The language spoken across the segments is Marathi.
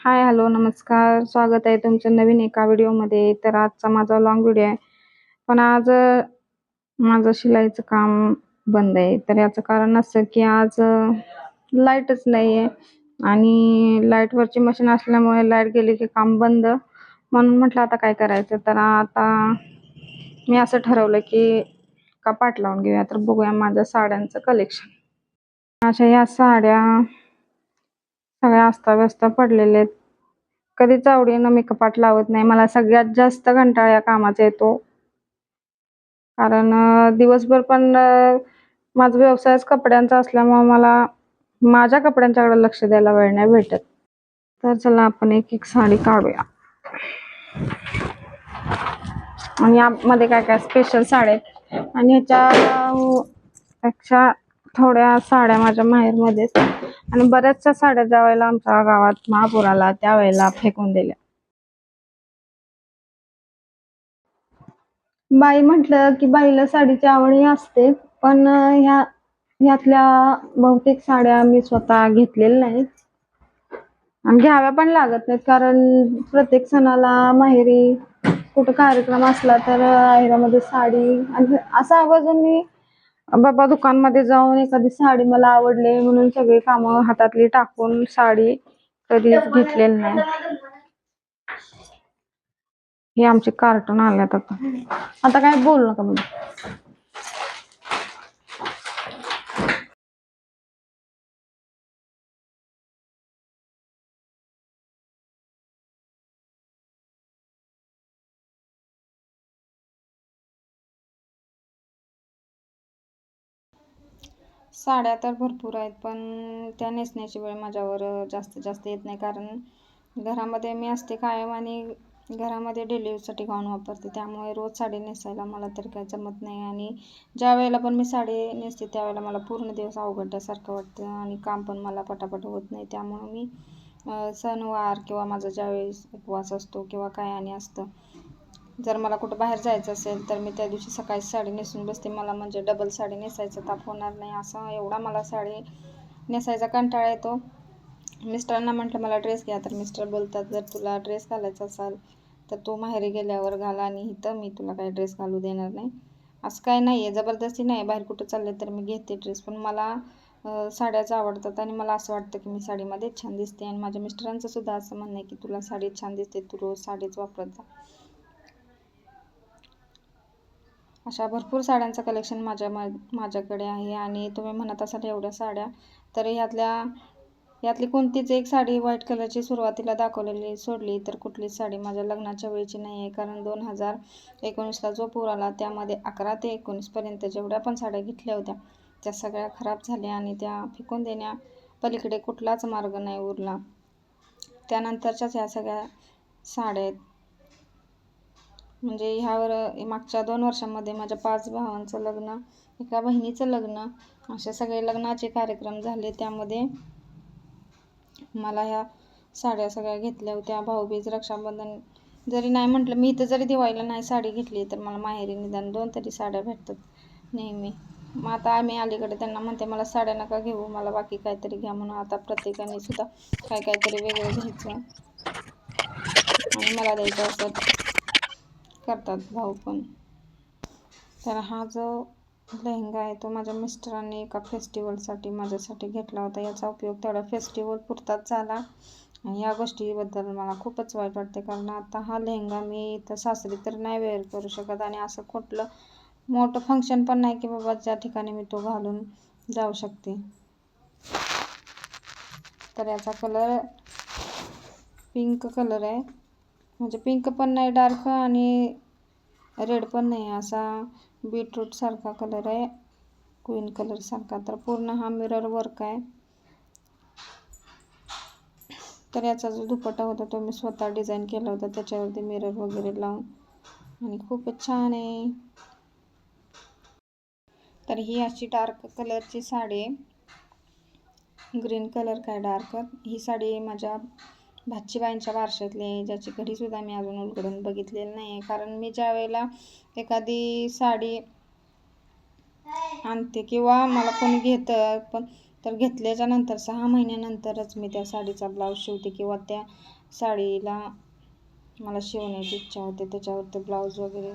हाय हॅलो नमस्कार. स्वागत आहे तुमचं नवीन एका व्हिडिओमध्ये. तर आजचा माझा लॉंग व्हिडिओ आहे. पण आज माझं शिलाईचं काम बंद आहे. तर याचं कारण असं की आज लाईटच नाही आहे आणि लाईटवरची मशीन असल्यामुळे लाइट गेली की काम बंद. म्हणून म्हटलं आता काय करायचं? तर आता मी असं ठरवलं की कपाट लावून घेऊया. तर बघूया माझ्या साड्यांचं कलेक्शन अशा या साड्या सगळ्या अस्ताव्यस्त पडलेले आहेत. कधीच आवडीनं मी कपाट लावत नाही. मला सगळ्यात जास्त कंटाळा या कामाचा येतो. कारण दिवसभर पण माझा व्यवसायच कपड्यांचा असल्यामुळे मला माझ्या कपड्यांच्याकडे लक्ष द्यायला वेळ नाही भेटत. तर चला आपण एक एक साडी काढूया. आणि यामध्ये काय काय स्पेशल साड्या आहेत? आणि ह्याच्या पेक्षा थोड्या साड्या माझ्या माहेरमध्येच. आणि बऱ्याचशा साड्या ज्या वेळेला आमच्या गावात महापूर आला त्यावेळेला फेकून दिल्या. बाई म्हटलं की बाईला साडीची आवडही असते पण ह्या ह्यातल्या बहुतेक साड्या मी स्वतः घेतलेल्या नाहीत. आणि घ्याव्या पण लागत नाहीत कारण प्रत्येक सणाला माहेरी कुठं कार्यक्रम असला तर आहेरामध्ये साडी आणि असं आवर्जून मी बाबा दुकानमध्ये जाऊन एखादी साडी मला आवडली म्हणून सगळी कामं हातातली टाकून साडी कधीच घेतलेली नाही. हे आमचे कार्टून आल्यात आता. आता काय बोलू नका मला साड्या तर भरपूर आहेत पण त्या नेसण्याची वेळ माझ्यावर जास्तीत जास्त येत नाही. कारण घरामध्ये मी असते कायम आणि घरामध्ये डेली यूजसाठी गाऊन वापरते. त्यामुळे रोज साडी नेसायला मला तर काही जमत नाही. आणि ज्या वेळेला पण मी साडी नेसते त्यावेळेला मला पूर्ण दिवस अवघडल्यासारखं वाटतं आणि काम पण मला पटापट होत नाही. त्यामुळं मी सणवार किंवा माझा ज्यावेळेस उपवास असतो किंवा काय आणि असतं जर मला कुठं बाहेर जायचं असेल तर मी त्या दिवशी सकाळी साडी नेसून बसते. मला म्हणजे डबल साडी नेसायचा ताप होणार नाही. असं एवढा मला साडी नेसायचा कंटाळा येतो. मिस्टरांना म्हटलं मला ड्रेस घ्या. तर मिस्टर बोलतात जर तुला ड्रेस घालायचा असाल तर तू माहेरी गेल्यावर घाला आणि इथं मी तुला काही ड्रेस घालू देणार नाही. असं काय नाही आहे जबरदस्ती नाही. बाहेर कुठं चालले तर मी घेते ड्रेस पण मला साड्याच आवडतात आणि मला असं वाटतं की मी साडीमध्ये छान दिसते. आणि माझ्या मिस्टरांचं सुद्धा असं म्हणणं आहे की तुला साडी छान दिसते. तू रोज साडीच वापरत जा. अशा भरपूर साड्यांचं कलेक्शन माझ्या मा माझ्याकडे आहे आणि तुम्ही म्हणत असाल एवढ्या साड्या तर यातल्या यातली कोणतीच एक साडी व्हाईट कलरची सुरुवातीला दाखवलेली सोडली तर कुठलीच साडी माझ्या लग्नाच्या वेळची नाही आहे कारण दोन हजार एकोणीसला जो पूर आला त्यामध्ये अकरा ते एकोणीसपर्यंत जेवढ्या पण साड्या घेतल्या होत्या त्या सगळ्या खराब झाल्या आणि त्या फेकून देण्या पलीकडे कुठलाच मार्ग नाही उरला. त्यानंतरच्याच ह्या सगळ्या साड्या आहेत. म्हणजे ह्यावर मागच्या दोन वर्षांमध्ये माझ्या पाच भावांचं लग्न एका बहिणीचं लग्न असे सगळे लग्नाचे कार्यक्रम झाले. त्यामध्ये मला ह्या साड्या सगळ्या घेतल्या होत्या. भाऊबीज रक्षाबंधन जरी नाही म्हटलं मी इथं जरी दिवाळीला नाही साडी घेतली तर मला माहेरी निदान दोन तरी साड्या भेटतात नेहमी. मग आता आम्ही अलीकडे त्यांना म्हणते मला साड्या नका घेऊ मला बाकी काहीतरी घ्या म्हणून. आता प्रत्येकाने सुद्धा काय काहीतरी वेगळं घ्यायचं. आणि मला द्यायचं असतं करतात भाऊ पण. तर हा जो लेहंगा आहे तो माझ्या मिस्टरांनी एका फेस्टिवलसाठी माझ्यासाठी घेतला होता. याचा उपयोग तेवढा फेस्टिवल पुरताच झाला. आणि या गोष्टीबद्दल मला खूपच वाईट वाटते. कारण आता हा लेहंगा मी इथं सासरी तर नाही वेअर करू शकत. आणि असं कुठलं मोठं फंक्शन पण नाही की बाबा ज्या ठिकाणी मी तो घालून जाऊ शकते. तर याचा कलर पिंक कलर आहे. म्हणजे पिंक पण नाही डार्क आणि रेड पण नाही. असा बीटरूटसारखा कलर आहे. क्वीन कलरसारखा तर पूर्ण हा मिरर वर्क आहे. तर याचा जो दुपट्टा होता तो मी स्वतः डिझाईन केला होता. त्याच्यावरती मिरर वगैरे लावून. आणि खूपच छान आहे. तर ही अशी डार्क कलरची साडी आहे. ग्रीन कलर काय डार्क ही साडी माझ्या भाचीबाईंच्या वारशातली आहे ज्याची घडीसुद्धा मी अजून उलगडून बघितलेलं नाही आहे कारण मी ज्या वेळेला एखादी साडी आणते किंवा मला कोणी घेतं पण तर घेतल्याच्या नंतर सहा महिन्यानंतरच मी त्या साडीचा ब्लाऊज शिवते किंवा त्या साडीला मला शिवण्याची इच्छा होते त्याच्यावर ते ब्लाऊज वगैरे.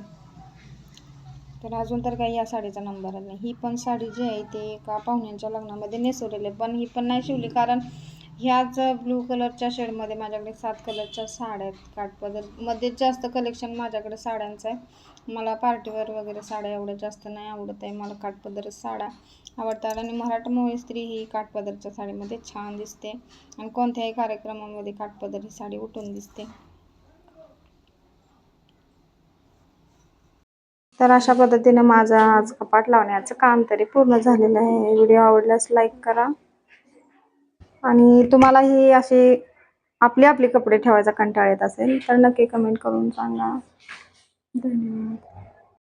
तर अजून तर काही या साडीचा नंबर नाही. ही पण साडी जी आहे ते एका पाहुण्यांच्या लग्नामध्ये नेसवलेली आहे. पण ही पण नाही शिवली कारण ह्याच ब्लू कलरच्या शेडमध्ये माझ्याकडे सात कलरच्या साड्या आहेत काठपदरमध्ये जास्त कलेक्शन माझ्याकडे साड्यांचं आहे. मला पार्टीवर वगैरे साड्या एवढ्या जास्त नाही आवडत आहे. मला काठपदर साड्या आवडतात. आणि मराठमोळी स्त्री ही काठपदरच्या साडीमध्ये छान दिसते. आणि कोणत्याही कार्यक्रमामध्ये काठपदर ही साडी उठून दिसते. तर अशा पद्धतीनं माझा आज कपाट लावण्याचं काम तरी पूर्ण झालेलं आहे. व्हिडिओ आवडल्यास लाईक करा. आणि तुम्हालाही असे आपले आपले कपडे ठेवायचा कंटाळा येत असेल तर नक्की कमेंट करून सांगा. धन्यवाद.